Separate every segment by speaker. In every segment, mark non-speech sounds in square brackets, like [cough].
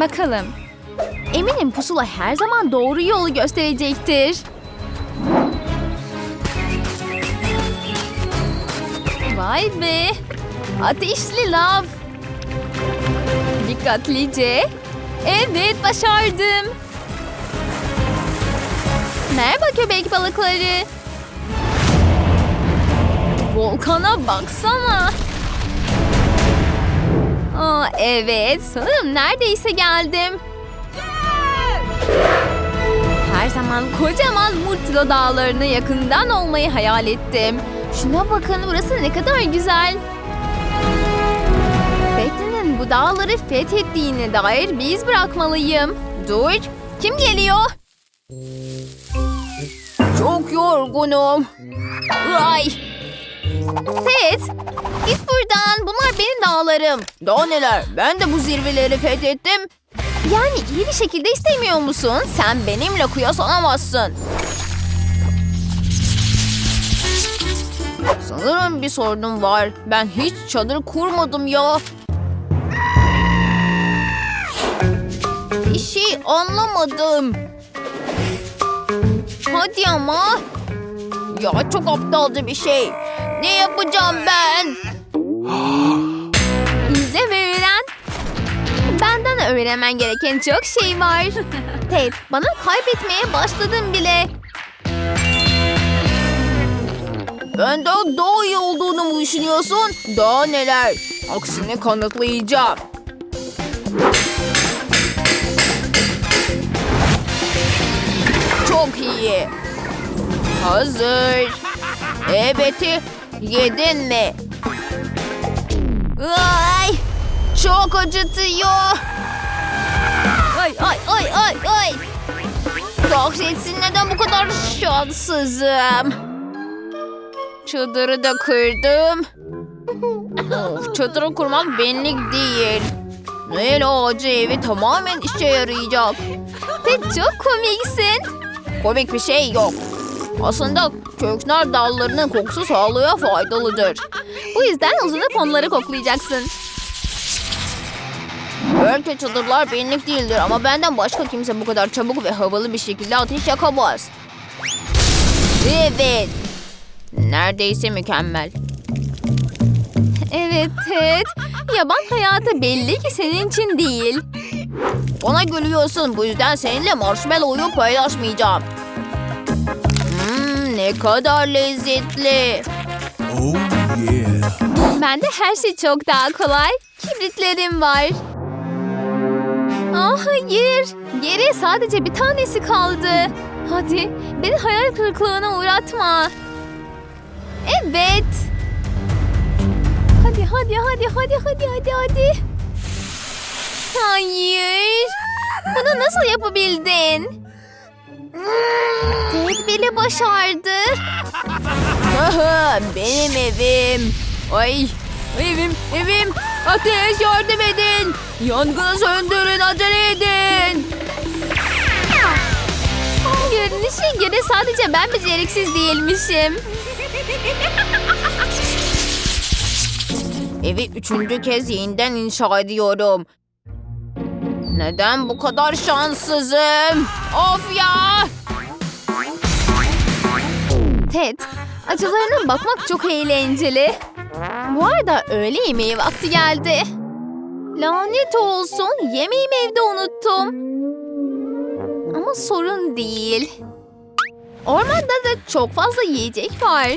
Speaker 1: Bakalım. Eminim pusula her zaman doğru yolu gösterecektir. Vay be. Ateşli lav. Dikkatlice. Evet başardım. Merhaba köpek balıkları. Volkana baksana. Aa, evet sanırım neredeyse geldim. Her zaman kocaman Murtilo dağlarına yakından olmayı hayal ettim. Şuna bakın burası ne kadar güzel. Beklenin bu dağları fethettiğine dair bir iz bırakmalıyım. Dur kim geliyor? Çok yorgunum. Ay. Ted git buradan bunlar benim dağlarım. Daha neler ben de bu zirveleri fethettim. Yani iyi bir şekilde istemiyor musun? Sen benimle kıyaslanamazsın. Sanırım bir sorunum var. Ben hiç çadır kurmadım ya. Bir şey anlamadım. Hadi ama. Ya çok aptalca bir şey. Ne yapacağım ben? Öğrenmen gereken çok şey var. [laughs] Ted, bana kaybetmeye başladın bile. Benden daha iyi olduğunu mu düşünüyorsun? Daha neler? Aksini kanıtlayacağım. Çok iyi. Hazır. Ebeti yedin mi? Ay, çok acıtıyor. Kahretsin neden bu kadar şanssızım? Çadırı da kırdım. Of, çadırı kurmak benlik değil. Noel ağacı evi tamamen işe yarayacak. Ve çok komiksin. Komik bir şey yok. Aslında köknar dallarının kokusu sağlığa faydalıdır. Bu yüzden uzanıp onları koklayacaksın. Belki çadırlar benlik değildir ama benden başka kimse bu kadar çabuk ve havalı bir şekilde ateş yakamaz. Evet. Neredeyse mükemmel. Evet Ted. Yaban hayatı belli ki senin için değil. Bana gülüyorsun bu yüzden seninle marshmallow'u paylaşmayacağım. Hmm, ne kadar lezzetli.
Speaker 2: Oh yeah.
Speaker 1: Bende her şey çok daha kolay. Kibritlerim var. Ah hayır. Geriye sadece bir tanesi kaldı. Hadi beni hayal kırıklığına uğratma. Evet. Hadi hadi hadi hadi hadi hadi hadi. Hayır. Bunu nasıl yapabildin? Ted bile başardı. Benim evim. Ay evim evim. Ateş yardım edin. Yangını söndürün acele edin. Görünüşe göre sadece ben beceriksiz değilmişim. Evi üçüncü kez yeniden inşa ediyorum. Neden bu kadar şanssızım? Of ya! Ted, acılarına bakmak çok eğlenceli. Bu arada öğle yemeği vakti geldi. Lanet olsun, yemeğimi evde unuttum. Ama sorun değil. Ormanda da çok fazla yiyecek var.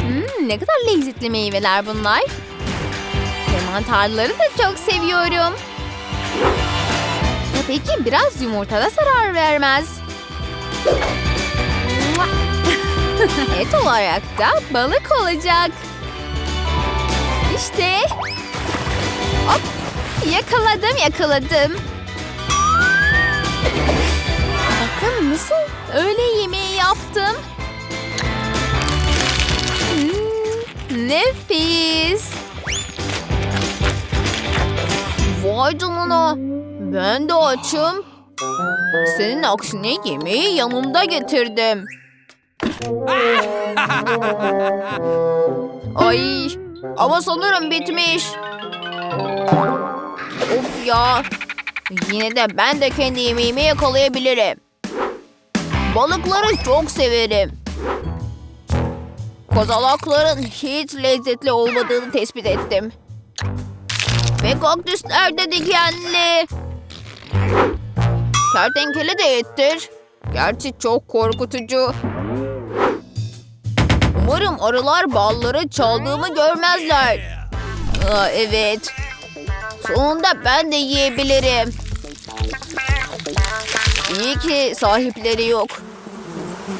Speaker 1: Hmm, ne kadar lezzetli meyveler bunlar. Ve mantarları da çok seviyorum. Tabii ki biraz yumurta da zarar vermez. [laughs] Et olarak da balık olacak. İşte. Hop. Yakaladım yakaladım. Bakın nasıl öğle yemeği yaptım. Hmm, nefis. Vay canına. Ben de açım. Senin aksine yemeği yanımda getirdim. [laughs] Ay ama sanırım bitmiş. Of ya Yine de ben de kendi yemeğimi yakalayabilirim. Balıkları çok severim. Kozalakların hiç lezzetli olmadığını tespit ettim. Ve kaktüsler de dikenli. Kertenkele de ettir. Gerçi çok korkutucu. Umarım arılar balları çaldığımı görmezler. Aa, evet. Sonunda ben de yiyebilirim. İyi ki sahipleri yok.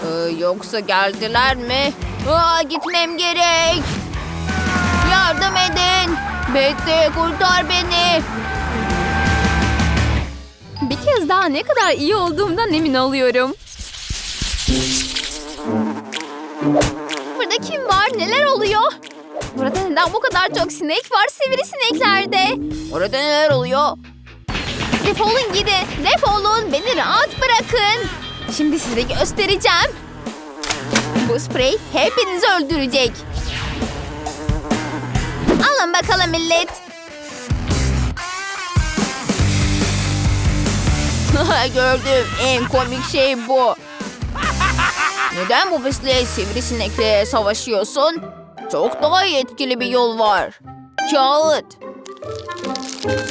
Speaker 1: Ee, yoksa geldiler mi? Aa, gitmem gerek. Yardım edin. Bekle kurtar beni. Bir kez daha ne kadar iyi olduğumdan emin oluyorum. Burada kim var? Neler oluyor? Burada neden bu kadar çok sinek var sivrisineklerde? Orada neler oluyor? Defolun gidin. Defolun. Beni rahat bırakın. Şimdi size göstereceğim. Bu sprey hepinizi öldürecek. Alın bakalım millet. [laughs] Gördüm. En komik şey bu. Neden bu pisliğe sivrisinekle savaşıyorsun? Çok daha etkili bir yol var. Kağıt.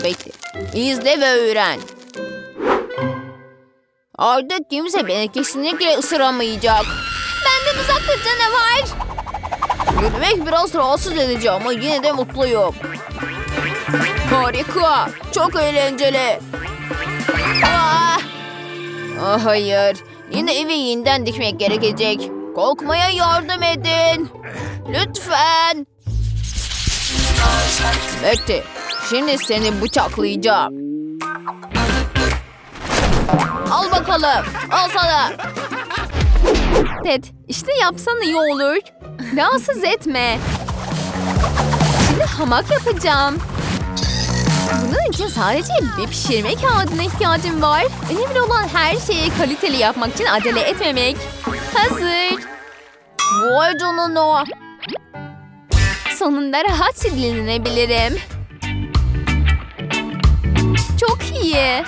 Speaker 1: Bekle. İzle ve öğren. Artık kimse beni kesinlikle ısıramayacak. Benden uzak dur canavar. Yürümek biraz rahatsız edici ama yine de mutluyum. Harika. Çok eğlenceli. Ah! Ah, hayır. Yine evi yeniden dikmek gerekecek. Kalkmaya yardım edin. Lütfen. Bekle. Şimdi seni bıçaklayacağım. Al bakalım. Al sana. Ted, işte yapsan iyi olur. Rahatsız etme. Şimdi hamak yapacağım. Bunun için sadece bir pişirme kağıdına ihtiyacım var. Önemli olan her şeyi kaliteli yapmak için acele etmemek. Hazır. Vay canına. Sonunda rahat dinlenebilirim. Çok iyi.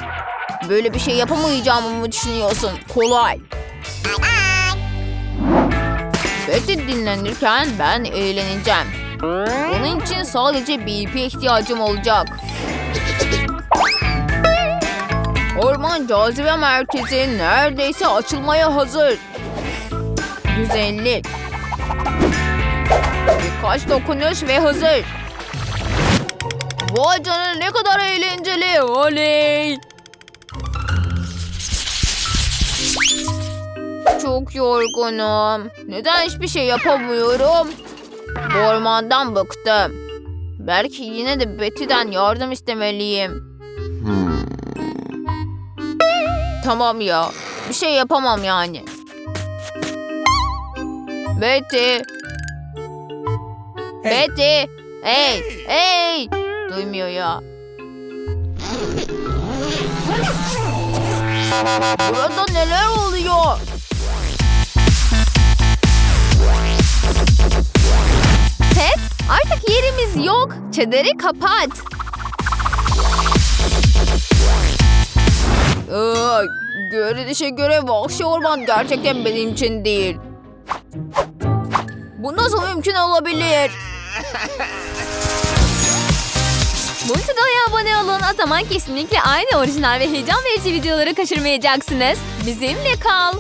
Speaker 1: Böyle bir şey yapamayacağımı mı düşünüyorsun? Kolay. Betty dinlenirken ben eğleneceğim. Bunun için sadece bir ipe ihtiyacım olacak. Orman cazibe merkezi neredeyse açılmaya hazır. Güzellik. Birkaç dokunuş ve hazır. Vay canına ne kadar eğlenceli. Oley. Çok yorgunum. Neden hiçbir şey yapamıyorum? Bu ormandan bıktım. Belki yine de Betty'den yardım istemeliyim. Tamam ya. Bir şey yapamam yani. Betty. Betty. Hey. Hey. Duymuyor ya. Burada neler oluyor? Ted, artık yerimiz yok. Çadırı kapat. Aa, görünüşe göre vahşi orman gerçekten benim için değil. Bu nasıl mümkün olabilir? [laughs] Multido'ya abone olun. O zaman kesinlikle aynı orijinal ve heyecan verici videoları kaçırmayacaksınız. Bizimle kal.